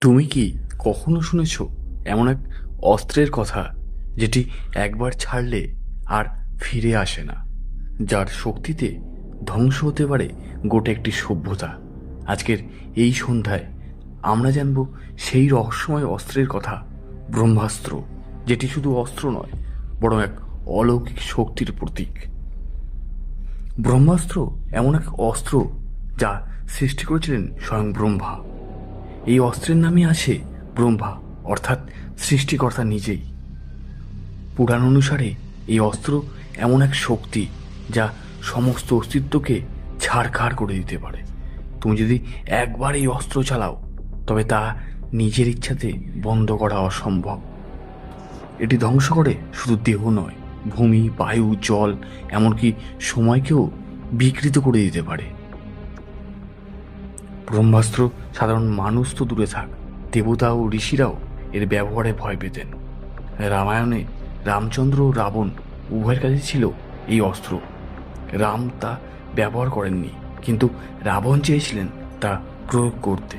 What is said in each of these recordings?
তুমি কি কখনো শুনেছ এমন এক অস্ত্রের কথা যেটি একবার ছাড়লে আর ফিরে আসে না, যার শক্তিতে ধ্বংস হতে পারে গোটা একটি সভ্যতা? আজকের এই সন্ধ্যায় আমরা জানব সেই রহস্যময় অস্ত্রের কথা, ব্রহ্মাস্ত্র, যেটি শুধু অস্ত্র নয়, বরং এক অলৌকিক শক্তির প্রতীক। ব্রহ্মাস্ত্র এমন এক অস্ত্র যা সৃষ্টি করেছিলেন স্বয়ং ব্রহ্মা। এই অস্ত্রের নামে আছে ব্রহ্মা, অর্থাৎ সৃষ্টিকর্তা নিজেই। পুরাণ অনুসারে এই অস্ত্র এমন এক শক্তি যা সমস্ত অস্তিত্বকে ছাড়খাড় করে দিতে পারে। তুমি যদি একবার এই অস্ত্র চালাও, তবে তা নিজের ইচ্ছাতে বন্ধ করা অসম্ভব। এটি ধ্বংস করে শুধু দেহ নয়, ভূমি, বায়ু, জল, এমনকি সময়কেও বিকৃত করে দিতে পারে। ব্রহ্মাস্ত্র, সাধারণ মানুষ তো দূরে থাক। দেবতা ও ঋষিরাও এর ব্যবহারে ভয় পেতেন। রামায়ণে রামচন্দ্র ও রাবণ উভয়ের কাছে ছিল এই অস্ত্র। রাম তা ব্যবহার করেননি, কিন্তু রাবণ চেয়েছিলেন তা প্রয়োগ করতে।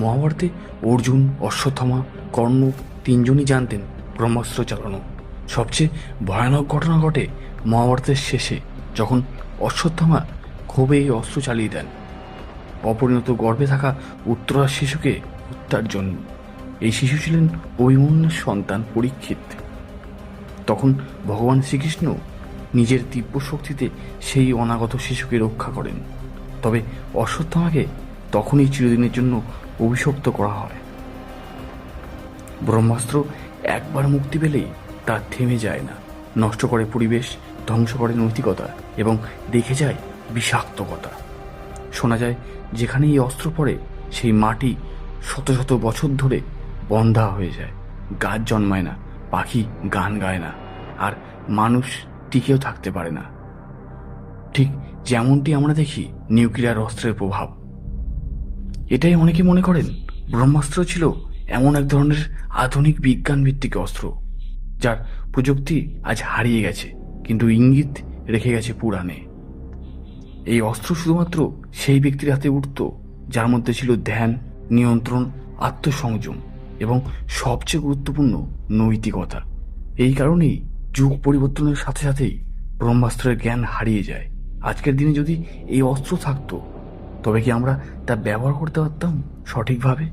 মহাভারতে অর্জুন, অশ্বত্থামা, কর্ণ তিনজনই জানতেন ব্রহ্মাস্ত্র চালানো। সবচেয়ে ভয়ানক ঘটনা ঘটে মহাভারতের শেষে, যখন অশ্বত্থামা ক্ষোভে এই অস্ত্র চালিয়ে দেন। অপরিণত গর্ভে থাকা উত্তরা শিশুকে হত্যার জন্য। এই শিশু ছিলেন অভিমন্যুর সন্তান পরীক্ষিত। তখন ভগবান শ্রীকৃষ্ণ নিজের দিব্য শক্তিতে সেই অনাগত শিশুকে রক্ষা করেন। তবে অশ্বত্থামাকে তখনই চিরদিনের জন্য অভিশপ্ত করা হয়। ব্রহ্মাস্ত্র একবার মুক্তি পেলেই তা থেমে যায় না। নষ্ট করে পরিবেশ, ধ্বংস করে নৈতিকতা এবং দেখে যায় বিষাক্তকতা। শোনা যায় যেখানে এই অস্ত্র পড়ে, সেই মাটি শত শত বছর ধরে বন্ধা হয়ে যায়। গাছ জন্মায় না, পাখি গান গায় না, আর মানুষ টিকেও থাকতে পারে না। ঠিক যেমনটি আমরা দেখি নিউক্লিয়ার অস্ত্রের প্রভাব। এটাই অনেকে মনে করেন, ব্রহ্মাস্ত্র ছিল এমন এক ধরনের আধুনিক বিজ্ঞান ভিত্তিক অস্ত্র, যার প্রযুক্তি আজ হারিয়ে গেছে, কিন্তু ইঙ্গিত রেখে গেছে পুরাণে। এই অস্ত্র শুধুমাত্র সেই ব্যক্তির হাতে উঠত, যার মধ্যে ছিল ধ্যান, নিয়ন্ত্রণ, আত্মসংযম এবং সবচেয়ে গুরুত্বপূর্ণ নৈতিকতা। এই কারণেই যুগ পরিবর্তনের সাথে সাথেই ব্রহ্মাস্ত্রের জ্ঞান হারিয়ে যায়। আজকের দিনে যদি এই অস্ত্র থাকতো, তবে কি আমরা তা ব্যবহার করতে পারতাম সঠিকভাবে?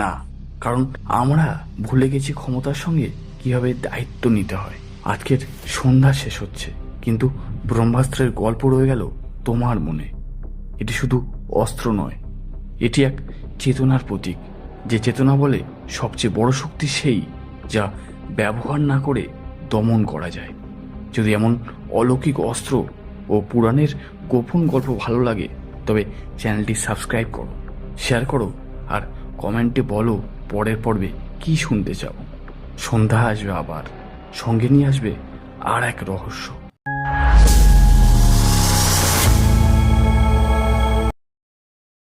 না, কারণ আমরা ভুলে গেছি ক্ষমতার সঙ্গে কীভাবে দায়িত্ব নিতে হয়। আজকের সন্ধ্যা শেষ হচ্ছে, কিন্তু ব্রহ্মাস্ত্রের গল্প রয়ে গেল তোমার মনে। এটি শুধু অস্ত্র নয়, এটি এক চেতনার প্রতীক, যে চেতনা বলে সবচেয়ে বড় শক্তি সেই যা ব্যবহার না করে দমন করা যায়। যদি এমন অলৌকিক অস্ত্র ও পুরাণের গোপন গল্প ভালো লাগে, তবে চ্যানেলটি সাবস্ক্রাইব করো, শেয়ার করো, আর কমেন্টে বলো পরের পর্বে কি শুনতে চাও। সন্ধ্যা আসবে আবার, সঙ্গে নিয়ে আসবে আর এক রহস্য।